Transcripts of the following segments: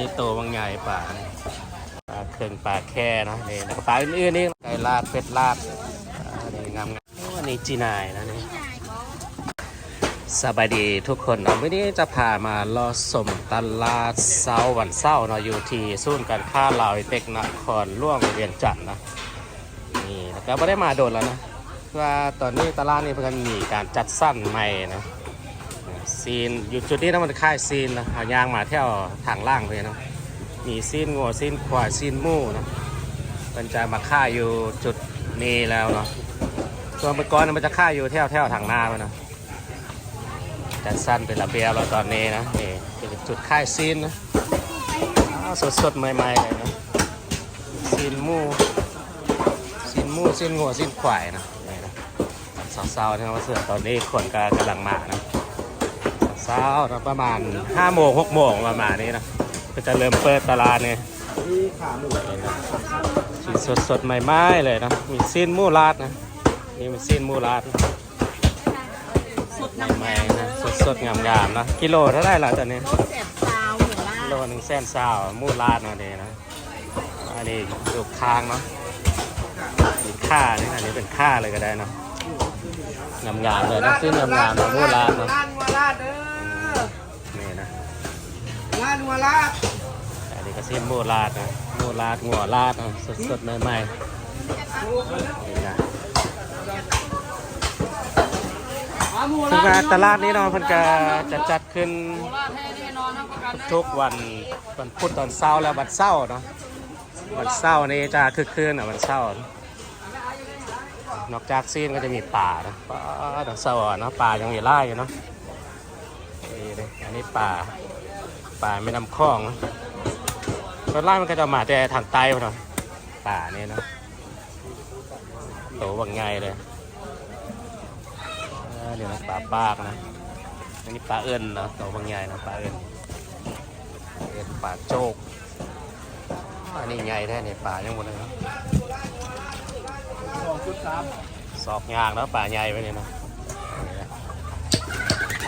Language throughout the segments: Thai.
นี่โตบางใหญ่ป่าปลาเคืองปลาแค่นะนี่แล้วก็ปลาอื่นๆนี่ไก่ลาดเป็ดลาดนี่งามๆโอ้อันนี้จีนายนะนี่สบายดีทุกคนเนาะวันนี้จะพามาลอสมตลาดเสาวันเสาร์เนาะอยู่ที่ศูนย์การค้าลาวเต็กนครล่วงเวียงจันทน์นะนี่แล้วก็ไม่ได้มาโดนแล้วนะว่าตอนนี้ตลาดนี้เพิ่งมีการจัดสั้นใหม่นะ ซีน อยู่จุดนี้นะมันค่ายซีนนะเอายางมาเที่ยวทางล่างเลยเนาะมีซีนงัวซีนควายซีนมูนะมันจะมาค่ายอยู่จุดนี้แล้วเนาะส่วนเมื่อก่อนมันจะค่ายอยู่แถวแถวทางหน้าไปนะจัดสั้นเป็นระเบียบแล้วตอนนี้นะนี่เป็นจุดค่ายซีนนะสดสดใหม่ๆเลยนะซีนมูซีนมูซีนงัวซีนควายนะนี่นะสาวๆที่มาเสือตอนนี้คนก็กำลังมานะ เช้านะประมาณ5โมง6โมงประมาณนี้นะก็จะเริ่มเปิดตลาดเนี่ยขาหมูสีสดสดๆใหม่ๆเลยนะมีซีนหมูราดนะนี่มีซีนหมูราดใหม่ๆนะสดสดๆงามๆนะกิโลเท่าไรล่ะตอนนี้กิโลหนึ่งแสนซาวหมูราดนะนี่นะอันนี้อยู่คางเนาะมีค่านี่อันนี้เป็นค่าเลยก็ได้เนาะงามๆเลยนะซีนงามๆนะหมูราดเนาะ ร้านวัวลาดอันนี้ก็ซีนหมูลาดนะหมูลาดงัวลาดนะสดๆใหม่ๆนี่นะขาหมูซึ่ลางานตลาดนี้เนาะเพิ่นก็จะจัดขึ้นทุกวันวันพุธตอนเช้าและวันเสาเนาะวันเสานี่จะคึกคืนอะวันเสานอกจากซีนก็จะมีป่านะป่าดอกเสาร์อเนาะป่ายังมีไล่อยู่เนาะนี่เลยอันนี้ป่า ป่าไม่น้ำคลองเนาะส่วนไล่มันก็จะมาแต่ทางใต้เนาะป่าเนี่เนาะโตบางไงเลยเดี๋ยวนะปลาปากนะอันนี้ปลาเอิญนะตัวบางใหญ่นะปลาเอิญเอิญปลาโจกอันนี้ใหญ่แท้เนี่ยปลายังหมดเลยเนาะสองจุดสากยางแล้วปลาใหญ่ไปเนี่ยเนาะ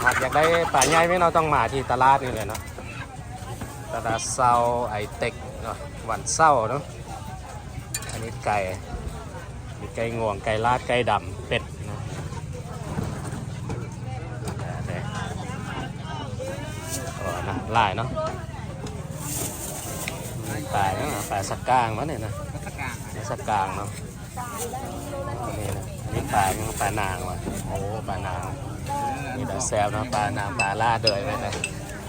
หากอยากได้ปลาใหญ่ไม่เราต้องมาที่ตลาดนี่เลยเนาะ ตลาดเซาไอเต็กเนาะวันเศร้าเนาะอันนี้ไก่มีไก่งวงไก่ลาดไก่ดำเป็ดนะเด้โอ้นะลายเนาะปลาเนี่ยปลาสักกลางวะเนี่ยนะปลาสักกลางเนาะอันนี้นะอันนี้ปลายังปลานางวะโอ้ปลานางนี่เราแซวเนาะปลานางปลาลาดเลยไปเลย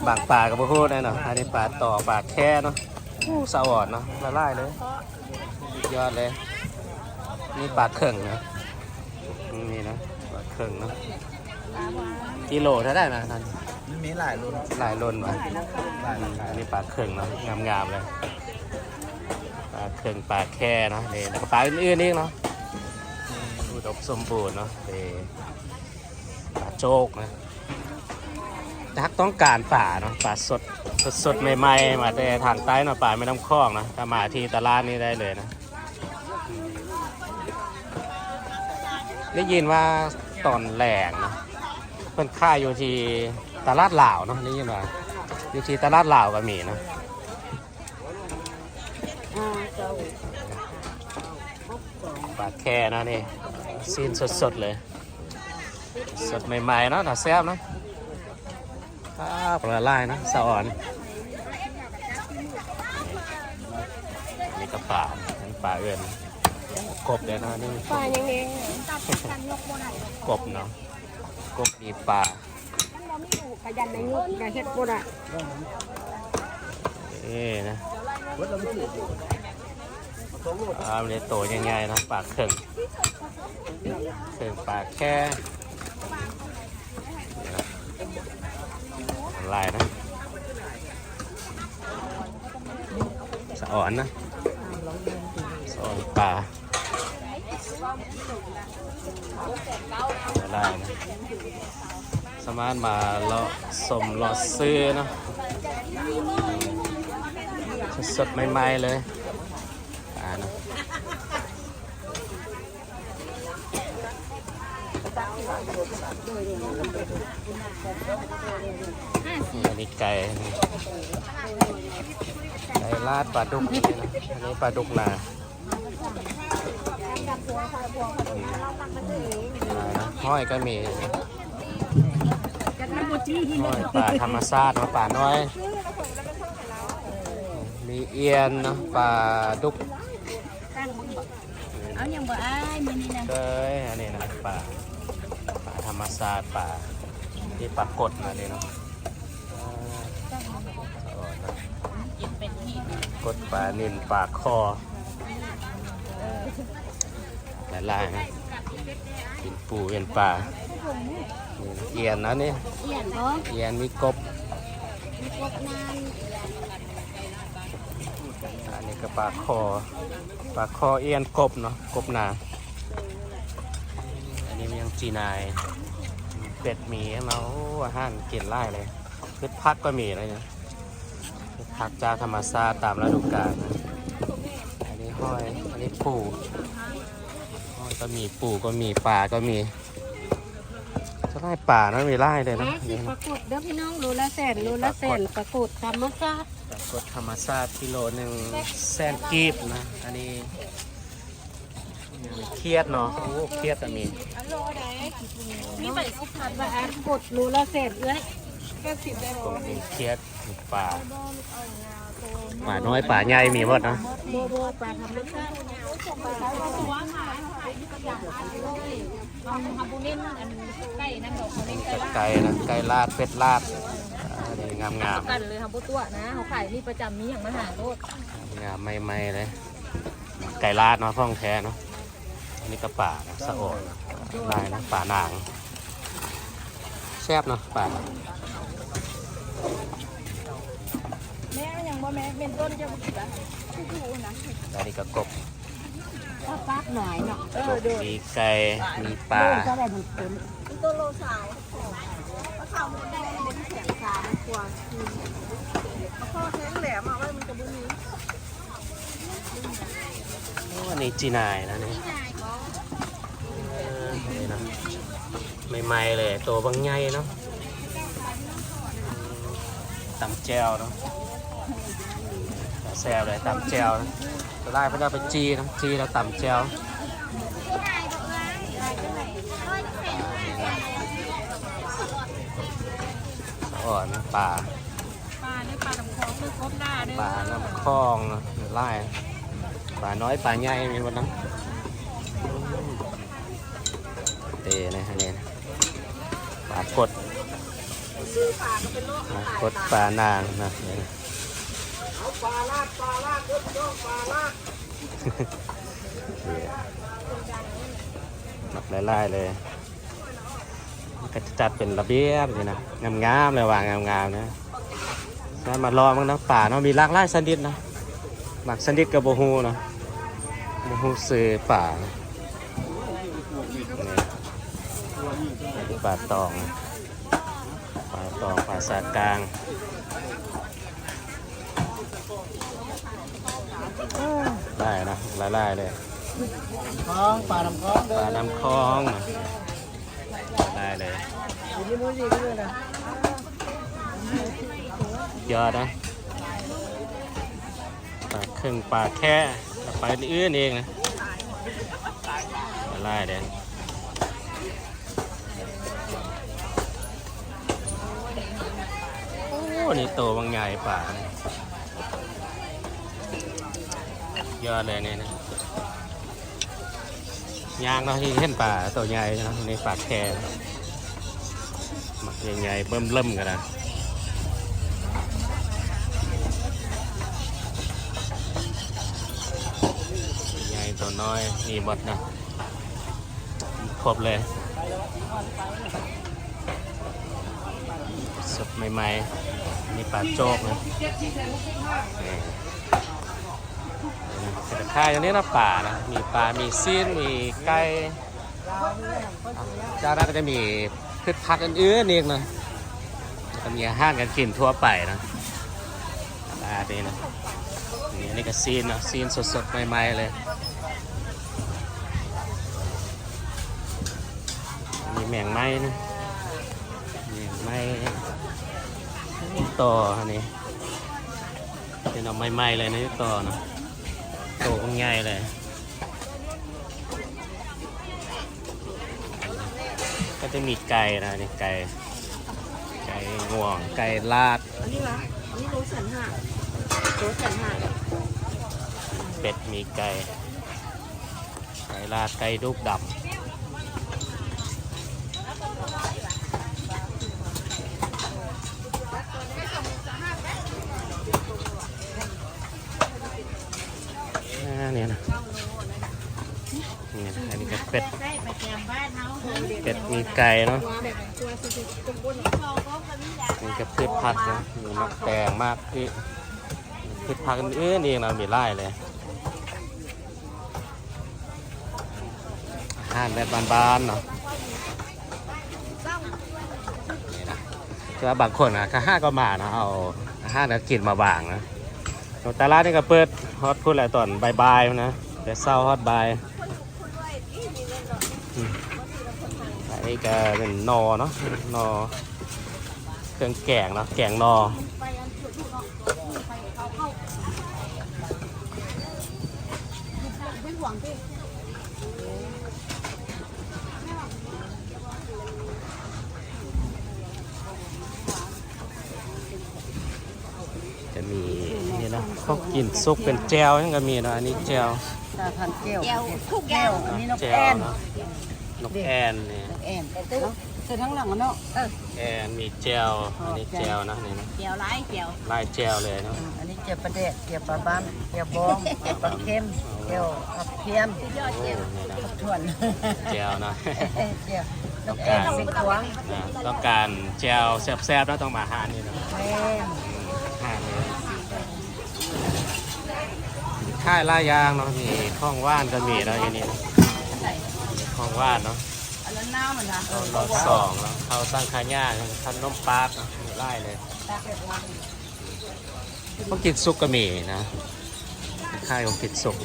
บางปลากับพวกพูดเลยเนาะอันนี้ปลาต่อปลาแค่เนาะอู้สวอดเนาะละลายเลยสุดยอดเลยนี่ปลาเข่งนะนี่นะปลาเข่งเนาะกิโลเท่าได้นะท่านมันมีหลายรุ่นหลายล้นว่ะหลายราคาอันนี้ปลาเข่งเนาะงามๆเลยปลาเข่งปลาแค่เนาะนี่แล้วก็ปลาอื่นๆนี่เนาะอุดมสมบูรณ์เนาะนี่ปลาโจกนะ ทักต้องการป่าเนาะปลาสดสดใหม่ๆมาแต่ทางใต้เนาะป่าไม่น้ำคลองนะถ้ามาที่ตลาดนี้ได้เลยนะ ได้ยินว่าตอนแหลงเนาะเพิ่นค่ายอยู่ที่ตลาดลาวเนาะได้ยินว่าอยู่ที่ตลาดลาวก็มีเนาะอ่าเจ้าปลาแค่นะนี่ซีนสดๆเลย สดใหม่ๆเนาะน่าแซ่บเนาะ อ้าวปลาลายนะสะอ่อนนี่ก็ปลาอันปลาเอื่อนกบเดี๋ยวนะนี่ปลายังไงกบเนาะกบมีปลาเราไม่ถูกขยันในงุกกับเฮ็ดบ่ได้นี่นะวัดเราไม่ถูกปลาเนี่ยโตยังไงนะปลาเข่งเข่งปลาแค่นี่นะ ลายนะสะอ่อนนะสะอ่อนปลาได้นะสามารถมาเลาะสมเลาะซื้อนะสดๆใหม่ๆเลยปลานะ อันนี้ไก่ลาดปลาดุกนี่นะอันนี้ปลาดุกนานานะห้อยก็มีกันมันบ่จี้ห้อยปลาธรรมชาติเนาะปลาน้อย มีเอียนเนาะปลาดุกเอายังบ่อายมื้อนี้นะเอ้ยอันนี้นะปลา ปลาธรรมชาติปลาที่ปลากดนะนี่เนาะอ่าสะอ่อนนะกินเป็นนี่กดปลานินปลาคอหลายๆนะกินปูเป็นปลานี่นะเอียนนะนี่เอียนบ่เอียนมีกบมีกบนานอันนี้ก็ปลาคอปลาคอเอียนกบเนาะกบนาอันนี้มียังจีนาย เป็ดหมีมาโอ้อาหารกินไล่เลยพืชพักก็มีอะไรเนี่ยพืชพักจากธรรมชาติตามฤดูกาลนะอันนี้ห้อยอันนี้ปูห้อยก็มีปูก็มีปลาก็มีจะไล่ป่านะมีไล่เลยนะนะสิปรากฏเด้อพี่น้องโลละแสนโลละแสนปรากฏธรรมชาติ ปรากฏธรรมชาติกิโลหนึ่งแสนกีบนะ อันนี้ เครียดเนาะโอ้เครียดก็มีมีใบสิพันว่าอันกดโลละแสนเอ้ยก็สิบได้กบมีเครียดมีป่าป่าน้อยป่าใหญ่มีหมดเนาะโบโบปลาธรรมชาติปลาธรรมชาติเอาทำบุญเล่นอันไก่นั่นดอกเล่นไก่ไก่นะไก่ลาดเป็ดลาดอันนี้งามงามกันเลยทำบุตัวนะเขาขายนี่ประจำนี้อย่างมหาโลดงามใหม่ๆเลย ไก่ลาดเนาะท่องแท้เนาะ อันนี้ก็ป่านะสะโอดนะได้นะป่านาง แซ่บเนาะป่าแม่ยังบ่แม่เป็นต้นจะบ่กินละคู่ๆนะอันนี้ก็กบถ้าฟักหน่อยเนาะเอกอบมีไก่มีปลาก็ได้มันเป็นต้นโลสาวข้าวมันได้เป็นแสนสามกว่าคือข้าวแข็งแหลมอะว่ามันจะบ่มีโอ้อันนี้จีนายนะนี่เใหม่ๆเลยตัวบางใหญ่เนาะอืมตำแจวเนาะแซวเลยตำแจวนะจะได้เพราะเราไปจีนะจีแล้วตำแจวอ่อนป่าปลาเนี่ยปลาลำคลองคือครบหน้าเด้อปลาน้ำคลองเนาะหรือไล่ปลาน้อยปลาใหญ่มีหมดนะเตนะฮะ เนี่ยปลากดนะกดปลานางนะเนี่ยนะหนักไล่ๆเลยก็จะจัดเป็นระเบียบเลยนะงามๆเลยวางงามๆนะนมารอมั้งนะป่าเนาะมีหลากหลายชนิดนะหมักชนิดกับโบฮูเนาะโบฮูซื้อป่านี่นี่ ป่าตองป่าตองป่าสากลางได้นะหลายๆเลยคลองปลาลำคลองเด้ป่าอน้ำคลองนะได้เลยอยู่ที่มือดีด้วยนะยอดนะปลาครึ่งปลาแค่ปลาอื่นเองนะไล่เด้โอ้ นี่โตบางใหญ่ป่านะยอดเลยเนี่ยนะยากเนาะที่เห็นป่าตัวใหญ่นะในป่าแค่นะหมักใหญ่ๆเบิ่มเริ่มกันนะใหญ่ตัวน้อยมีหมดนะ ครบเลยสด ใหม่ๆ มีปลาโจกนะนี่แต่ค่ายอย่างนี้นะป่านะ มีปลา มีซีน มีไก่จากนั้นก็จะมีพืชผักอื่นๆอีกนะแล้วก็มีอาหารกันกินทั่วไปนะตลาดนี้นะนี่อันนี้ก็ซีนนะซีนสดๆ ใหม่ๆ เลยมีแมงไม้นะแมงไม้ ต่ออันนี้เป็นเอาใหม่ๆเลยนะยุต่อนะโตก็ง่ายเลยก็จะมีไก่นะนี่ไก่ไก่ง่วงไก่ลาดอันนี้ละอันนี้โลแสนห้าโลแสนห้าเป็ดมีไก่ไก่ลาดไก่ลูกดำอ่าเนี่ยนะนี่นะอันนี้ก็ เป็ดไกมบ้านเขาเป็ดมีไก่เนาะตัวแบบตัวสุดๆตรงบนาะมีกับพืชผักนะมีมะแตงมากที่พืชผักอื่นๆเองนะมีไร่เลยอาหารแบบบานๆเนาะนี่นะคือบางคนนะข้าห้าก็มานะเอาอาหารแล้วกินมาบางนะตลาดนี่ก็เปิดฮอตพูดอะไรตอนบ่ายๆนะแต่เศร้าฮอตบายอืมอั นนี้ก็เป็นนอเนาะนอเครื่องแกงเนาะแกงนอไปอันสุดๆเนาะไปเขาเข้าไม่หวังที่จะมีนี่เนาะเขากินซุปเป็นแจวยังก็มีเนาะอันนี้แจวตาพันแก้วแก้วทุกแก้วอันนี้นกแจแอว นเนาะนกแอนเนี่ยนกแอนเนาะเสร็จทั้งหลังเนาะเออแอนมีแจวอันนี้แจวนะนี่นะแก้วไร้แก้วลายแจวเลยเนาะอันนี้เจียวปลาเดะเจียวปลาบ้านเจียวบองเจียวปลาเค็มเจียวผักเทียมยอดโอ้แก้วนี่นะผักถ่วนแจวนะเจียวนกแอนเสียงขวางนะต้องการแจวแซ่บๆแล้วต้องมาหานี่เนาะแม่นหานี่ค่ายล่ายางเนาะมีข้องว่านก็มีเนาะอันนี้ ข้องว่านเนาะอันนั้นน้ำมันนะเอารอสองแล้วเอาสร้างคาญ่าขนมปาร์กไล่เลยพวกกินซุกก็มีนะค่ายของกินซุก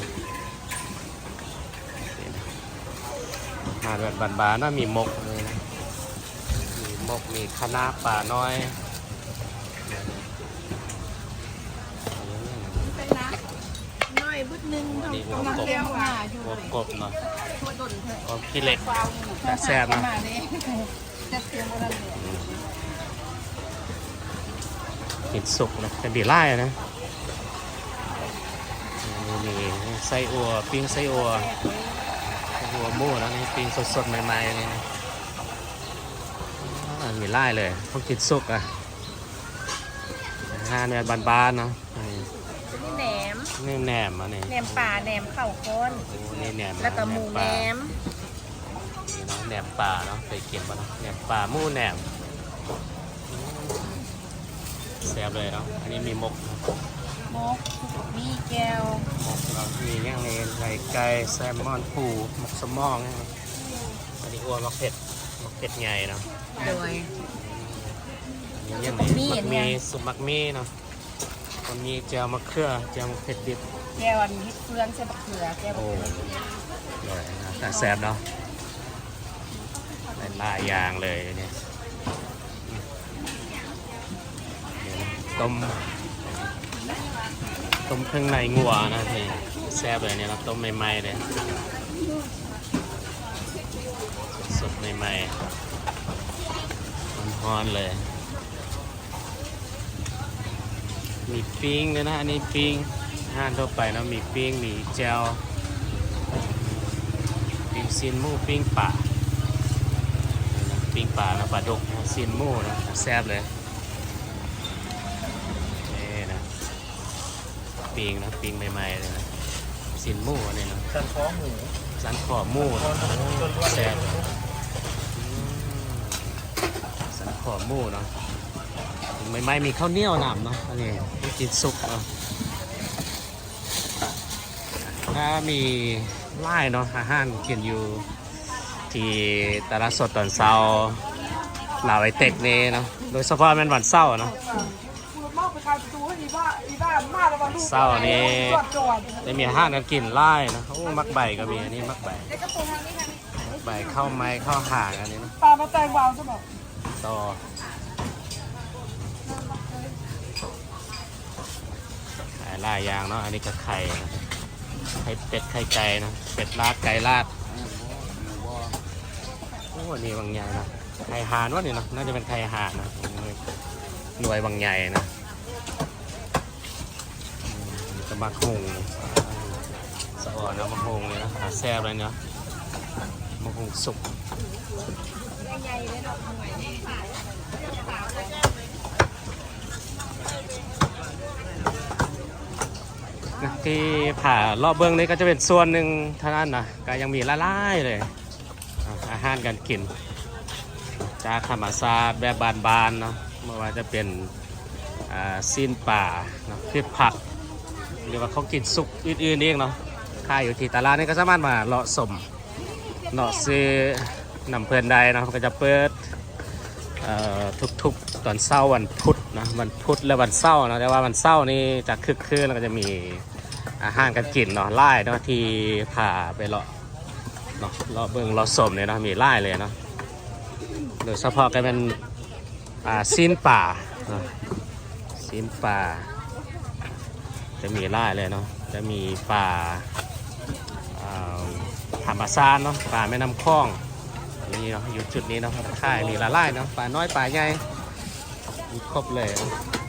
มาแบบบานๆนะมีมกเลยนะมีมกมีคะน้าป่าน้อย บึดนึงอันนี้หัวกำลังกบเลี้ยงมาอยู่หัวเลยกบเนาะทั่วดนเถอะก็ขี้เหล็กแต่แซ่บนะมาเนี่ยจะเตรียมอะไรเนี่ยกินสุกนะเป็นดีไล่นะนี่มีไส้อัวปิ้งไส้อัวไส้อัวมูนะนี่ปิ้งสดๆใหม่ๆนี่นะมีไล่เลยพวกกินสุกอะอาหารแบบบานๆเนาะ นมนี่แหนมอะนี่แหนมป่าแหนมเข่าค้นโอ้นี่แหนมแล้วก็หมูแหนป่ามนี่เนาะแหนมป่าเนาะเคยกินป่ะเนาะแหนมป่าหมูแหนมแซ่บเลยเนาะอันนี้มีมกนะมกมีแก้วหมกเรามีอย่างนี้ไก่ไก่แซลมอนปูหมกสมองเนี่ยอันนี้อ้วนมักเผ็ดมักเผ็ดใหญ่เนาะโดยอันนี้ยังไงมักมีสุปมักมีเนาะ มันมีเจียวมะเขือเจียวมะเผ็ดดิบแก้วอันนี้เฟืองใส่บักเขือแก้วโอ้เลยนะแต่แซ่บเนาะหลายหลายอย่างเลยเนี่ยเดี๋ยวนะต้มต้มเครื่องในงัวนะนี่แซ่บเลยเนี่ยเราต้มใหม่ๆเลยสดๆใหม่ๆร้อนๆเลย มีปิ้งด้วยนะ อันนี้ปิ้งอาหารทั่วไปเนอะมีปิ้งมีเจลปิ้งซีนหมูปิ้งป่านี่นะปิ้งป่านะปลาดุกนะซีนหมูนะแซ่บเลยนี่นะปิ้งนะปิ้งใหม่ๆเลยนะซีนหมูอันนี้นะสันคอหมูสันขอบหมูนะโอ้แซ่บเลยอืมสันขอบหมูเนาะ ไม่ไม่มีข้าวเหนียวหนำเนาะอันนี้ไม่กินสุกเนาะถ้ามีไล่เนาะอาหารกินอยู่ที่ตลาดสดตอนเช้าหลาวไอเต็กนี่เนาะโดยเฉพาะเป็นวันเสาร์เนาะมากไปขายประตูให้อีบ้าอีบ้ามาแล้วมาลูกเศร้านี่จอดจอดได้มีอาหารกันกินไล่นะโอ้มักใบก็มีอันนี้มักใบเด็กกระโปรงทางนี้ทางนี้มักใบเข้าไม้เข้าห่างอันนี้นะปลามาแตงวาวใช่ไหมต่อขาย หลายอย่างเนาะ อันนี้ก็ไข่นะไข่เป็ดไข่ไก่นะ เป็ดลาดไก่ลาด โอ้นี่บางใหญ่นะ ไข่หานวะนี่เนาะ น่าจะเป็นไข่หานนะ หน่วยบางใหญ่นะจะมาคงสะอ่อนนะมาคงเลยนะหาแซ่บเลยเนาะมาคงสุก นะที่ผ่ารอบเบื้องนี้ก็จะเป็นส่วนหนึ่งเท่านั้นนะก็ยังมีละลายเลย อาหารการกิน จากธรรมชาติแบบบานๆเนาะไม่ว่าจะเป็นซีนป่าเนาะพืชผัก หรือว่าเขากินสุกอื่นๆเองเนาะขายอยู่ที่ตลาดนี่ก็สามารถมาเลาะสมเลาะซื้อนำเพลินใดเนาะก็จะเปิดทุกๆตอนเช้าวันพุธ นะวันพุธและวันเสาร์นะแต่ว่าวันเสาร์นี่จะคึกคืนแล้วก็จะมีอาหารการกินเนาะไล่เนาะที่พาไปเลาะเนาะเลาะเบิ่งเลาะสมเนี่ยเนาะมีไล่เลยเนาะโดยเฉพาะก็เป็นอ่าซีนป่าซีนป่า จะมีไล่เลยเนาะจะมีป่าธรรมชาติเนาะป่าแม่น้ำคลองนี่เนาะอยู่จุดนี้เนาะค่ายนี่ละไล่เนาะป่าน้อยป่าใหญ่ ครบเลยเ